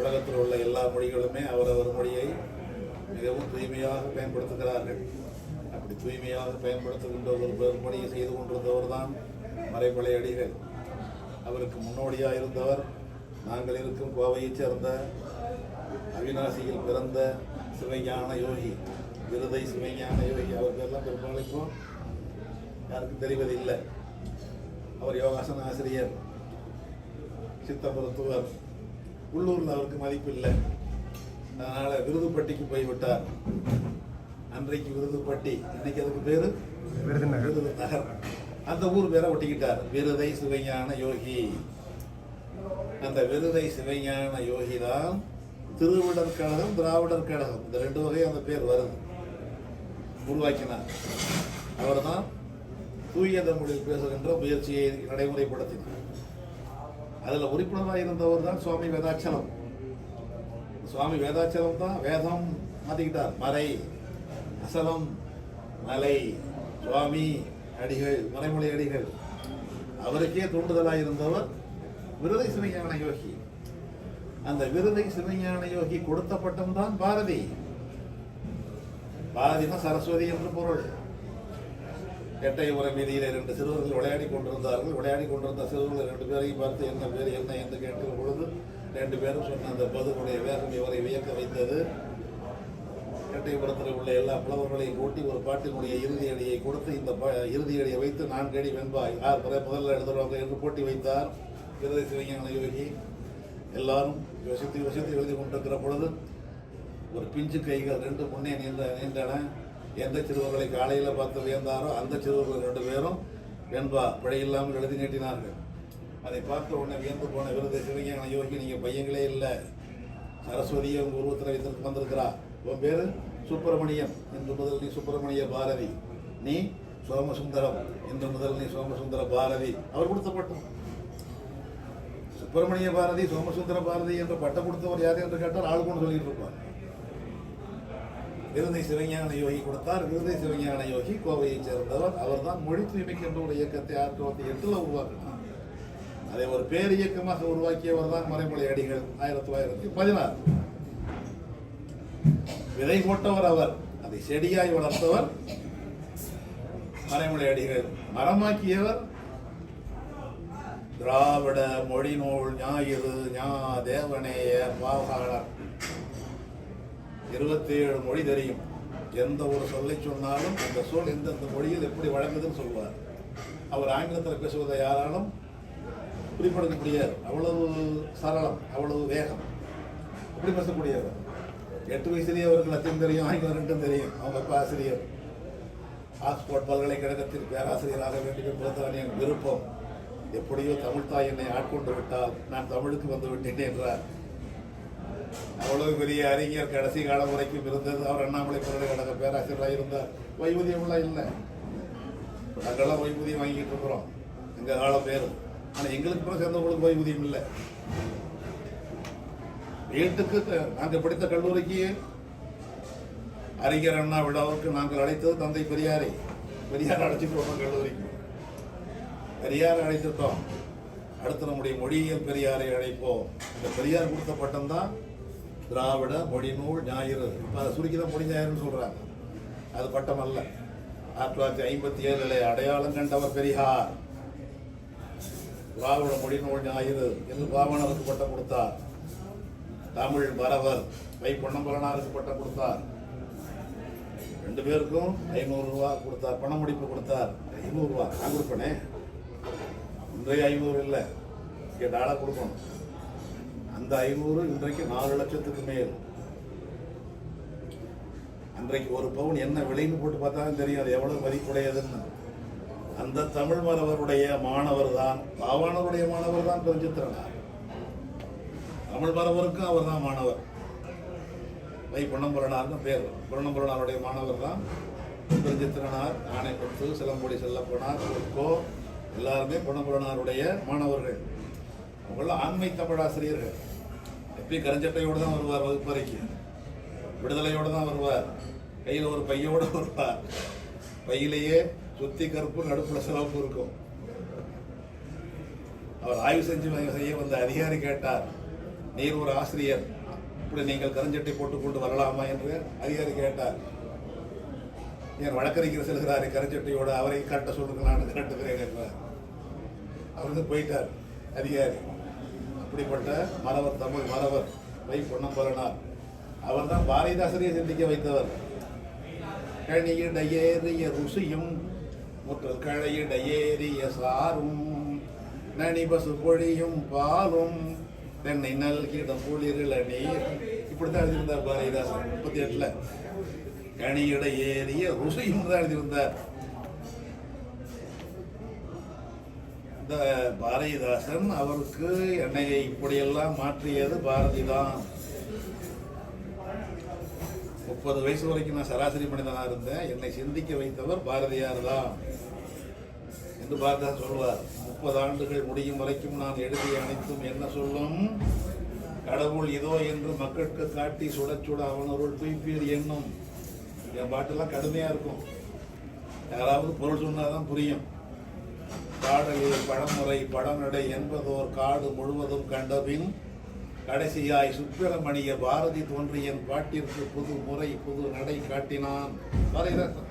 உலகத்தில் உள்ள எல்லா மொழிகளுமே அவரவர் மொழியை மிகவும் தூய்மையாக பயன்படுத்துகிறார்கள். அப்படி தூய்மையாக பயன்படுத்துகின்ற ஒரு பெருமொழியை செய்து கொண்டிருந்தவர் தான் மறைமலை அடிகள். அவருக்கு முன்னோடியாக இருந்தவர் நாங்கள் இருக்கும் கோவையைச் சேர்ந்த அவிநாசியில் பிறந்த சிவஞான யோகி விருதை சிவஞான யோகி. அவர்களெல்லாம் பேர்லாம் பெரும்பாலும் யாருக்கும் தெரிவதில்லை. அவர் யோகாசன ஆசிரியர் சித்த மருத்துவர் உள்ளூரில் அவருக்கு மதிப்பு இல்லை. அதனால விருதுப்பட்டிக்கு போய்விட்டார். அன்றைக்கு விருதுப்பட்டி இன்னைக்கு அதுக்கு பேரு? விருதுநகர். விருது நகர் அந்த ஊர் பேரை ஒட்டிக்கிட்டார். விருதை சிவஞான யோகி. அந்த விருதை சிவஞான யோகி தான் திருவிடர் கழகம் திராவிடர் கழகம். இந்த ரெண்டு வகை அந்த பேர் வருது. உருவாக்கினார். அவர்தான் தூய தமிழில் பேசுகின்ற முயற்சியை நடைமுறைப்படுத்தினார். அதில் உறுப்பினராக இருந்தவர் தான் சுவாமி வேதாச்சலம். சுவாமி வேதாச்சலம் தான் வேதம் மாற்றிக்கிட்டார் மறை அசலம் மலை சுவாமி அடிகள் மலைமொழி அடிகள். அவருக்கே தூண்டுதலாக இருந்தவர் விருதை சிவஞான யோகி. அந்த விருதை சிவஞான யோகி கொடுத்த பட்டம் தான் பாரதி. பாரதினா சரஸ்வதி என்று பொருள். எட்டயபுரம் வீதியில் இரண்டு சிறுவர்கள் விளையாடி கொண்டிருந்தார்கள். விளையாடி கொண்டிருந்த சிறுவர்கள் ரெண்டு பேரையும் பார்த்து என்ன பேர் என்ன என்று கேட்கிற பொழுது ரெண்டு பேரும் சொன்ன அந்த பதிலுடைய வேகம் இவரை வியக்க வைத்தது. எட்டயபுரத்தில் உள்ள எல்லா புலவர்களையும் கூட்டி ஒரு பாட்டினுடைய இறுதி அடியை கொடுத்து இந்த ப- இறுதி அடியை வைத்து நான்கு அடி வெண்பாய் யார் பிற முதல்ல எழுதுறவங்க? என்று போட்டி வைத்தார். விருதை சிவஞான யோகி எல்லாரும் யோசித்து யோசித்து எழுதி கொண்டிருக்கிற பொழுது ஒரு பிஞ்சு கைகள் ரெண்டு முன்னே நின்ற நின்றன. எந்த சிறுவர்களை காலையில் பார்த்து வியந்தாரோ அந்த சிறுவர்கள் ரெண்டு பேரும் வெண்பா பிழையில்லாமல் எழுதி நீட்டினார்கள். அதை பார்த்த உடனே வியந்து போன விருதை சிவஞான யோகி நீங்கள் பையங்களே இல்லை. சரஸ்வதியை உங்கள் உருவத்தில் வைத்து வந்திருக்கிறா. உன் பேரு? சுப்பிரமணியம் இன்று முதல் நீ சுப்பிரமணிய பாரதி. நீ சோமசுந்தரம். இன்று முதல் நீ சோமசுந்தர பாரதி. அவர் கொடுத்த பட்டம். சுப்பிரமணிய பாரதி சோமசுந்தர பாரதி என்ற பட்டம் கொடுத்தவர் யார் என்று கேட்டால் ஆள் கொண்டு சொல்லிட்டு இருப்பார். விருதை சிவஞான யோகி கொடுத்தார். விருதை சிவஞான யோகி கோவையைச் சேர்ந்தவர். அவர்தான் மொழி தூய்மைக்கு என்ற ஒரு இயக்கத்தை ஆயிரத்தி தொள்ளாயிரத்தி எட்டில் உருவாக்கினார். அதை ஒரு பேர் இயக்கமாக உருவாக்கியவர் தான் மறைமொழி அடிகள் ஆயிரத்தி தொள்ளாயிரத்தி பதினாறு. விதை போட்டவர் அவர். அதை செடியாய் வளர்த்தவர் மறைமொழி அடிகள். மரமாக்கியவர் திராவிட மொழி நூல் ஞாயிறு ஞா தேவனேய பாவகாளர் இருபத்தி ஏழு மொழி தெரியும். எந்த ஒரு சொல்லை சொன்னாலும் அந்த சொல் எந்தெந்த மொழியில் எப்படி வழங்குதுன்னு சொல்வார் அவர் ஆங்கிலத்தில் பேசுவதை யாராலும் குறிப்பிடுக்க முடியாது. அவ்வளவு சரளம் அவ்வளவு வேகம். எப்படி பேசக்கூடியவர். எட்டு வயசுலேயே அவருக்கு லட்சம் தெரியும் ஆங்கிலம் ரெண்டும் தெரியும். அவங்க அப்பா ஆசிரியர். ஆக்ஸ்போர்ட் பல்கலைக்கழகத்தில் பேராசிரியராக வேண்டும் என்பதுதான் என் விருப்பம். எப்படியோ தமிழ் தாய் என்னை ஆட்கொண்டு விட்டால் நான் தமிழுக்கு வந்து விட்டேன் என்றார். அவ்வளவு பெரிய அறிஞர் கடைசி காலம் வரைக்கும் இருந்தது. அவர் அண்ணாமலை பல்கலைக்கழக பேராசிரியராக இருந்தார் வைபூதியம்லாம் இல்லை. நாங்கள்லாம் வைபூதியம் வாங்கிட்டு இருக்கிறோம். எங்கள் காலம் பேர் ஆனால் எங்களுக்கு கூட சேர்ந்தவங்களுக்கு வைபூதியம் இல்லை. வீட்டுக்கு நாங்கள் படித்த கல்லூரிக்கு அறிஞர் அண்ணா விழாவுக்கு நாங்கள் அழைத்தது தந்தை பெரியாரை. பெரியார் அழைச்சிட்டு வந்தோம் கல்லூரிக்கு. பெரியாரை அழைத்துட்டோம் அடுத்து நம்முடைய மொழியியல் பெரியாரை அழைப்போம். இந்த பெரியார் கொடுத்த பட்டம் தான் திராவிட மொழி நூல் ஞாயிறு. இப்போ அதை சுருக்கி தான் மொழி ஞாயிறுன்னு சொல்கிறாங்க அது பட்டம் அல்ல. ஆயிரத்தி தொள்ளாயிரத்தி ஐம்பத்தி ஏழில் அடையாளம் கண்டவர் பெரியார். திராவிட மொழி நூல் ஞாயிறு என்று பாவனருக்கு பட்டம் கொடுத்தார். தமிழ் பரவர் வை பொன்னம்பலனாருக்கு பட்டம் கொடுத்தார். ரெண்டு பேருக்கும் ஐநூறு ரூபா கொடுத்தார். பண முடிப்பு கொடுத்தார் ஐநூறுரூவா நான் கொடுப்பேனே. இன்றைய ஐநூறு இல்லை. இங்கே டாலர் கொடுக்கணும். அந்த ஐநூறு இன்றைக்கு நாலு லட்சத்துக்கு மேல். அன்றைக்கு ஒரு பவுன் என்ன விலைன்னு போட்டு பார்த்தாலும் தெரியும் அது எவ்வளவு மதிப்புடையதுன்னு அந்த தமிழ் மரவருடைய மாணவர் தான் பாவானவருடைய மாணவர் தான் பெருஞ்சித்திரனார் தமிழ் மரவருக்கும் அவர் தான் மாணவர். வை பொன்னம்புரனார்னு பேர். பொன்னம்புரனாருடைய மாணவர் தான் பெருஞ்சித்திரனார் ஆணைப்பட்டு சிலம்பொடி செல்லப்போனார் கோ எல்லாருமே பொன்னம்புரனாருடைய மாணவர்கள். அவங்களாம் ஆண்மை தமிழாசிரியர்கள். எப்பயும் கருஞ்சட்டையோடு தான் வருவார் வகுப்பறைக்கு. விடுதலையோடு தான் வருவார். கையில் ஒரு பையோடு வருவார். பையிலேயே சுத்தி கருப்பு நடுப்புல சிவப்பு இருக்கும். அவர் ஆய்வு செஞ்சு செய்ய வந்த அதிகாரி கேட்டார் நீர் ஒரு ஆசிரியர். இப்படி நீங்கள் கருஞ்சட்டை போட்டுக்கொண்டு வரலாமா? என்று அதிகாரி கேட்டார் என் வழக்கறிஞர் செல்கிறாரே கருஞ்சட்டையோடு அவரை கரெக்டாக சொல்லுங்க நான் காட்டுகிறேன் என்றார் அவர் வந்து போயிட்டார் அதிகாரி. அப்படிப்பட்ட மறவர் தமிழ் மறவர் வை பொன்னம்பரனார் அவர் தான் பாரதிதாசரையை சிந்திக்க வைத்தவர். கணியிட ருசியும் முற்றல் கழையிடையேறிய சாரும் சாரும் நனிபசு பொழியும் பாலும் தென்னை நல்கிடம் குளிரில நீர். இப்படித்தான் எழுதியிருந்தார் பாரதிதாசன் முப்பத்தி எட்டுல. கணியிட ஏறிய ருசியும் தான் எழுதியிருந்தார். இந்த பாரதிதாசன் அவருக்கு என்னை இப்படியெல்லாம் மாற்றியது பாரதி தான் முப்பது வயசு வரைக்கும் நான் சராசரி மனிதனாக இருந்தேன். என்னை சிந்திக்க வைத்தவர் பாரதியார் தான் என்று பாரதியார் சொல்வார். முப்பது ஆண்டுகள் முடியும் வரைக்கும் நான் எழுதிய அனைத்தும் என்ன சொல்லும்? கடவுள் இதோ என்று மக்களுக்கு காட்டி சுட சுட அவனருள் தூய்ப்பீர் என்னும். என் பாட்டெல்லாம் கடுமையாக இருக்கும். யாராவது பொருள் சொன்னாதான் புரியும். பாடலில் பழமுறை படநடை என்பதோர் காடு முழுவதும் கண்டபின் கடைசியாய் சுப்பிரமணிய பாரதி தோன்றியன் பாட்டிற்கு புது முறை புது நடை காட்டினான். பாரதிதாசன்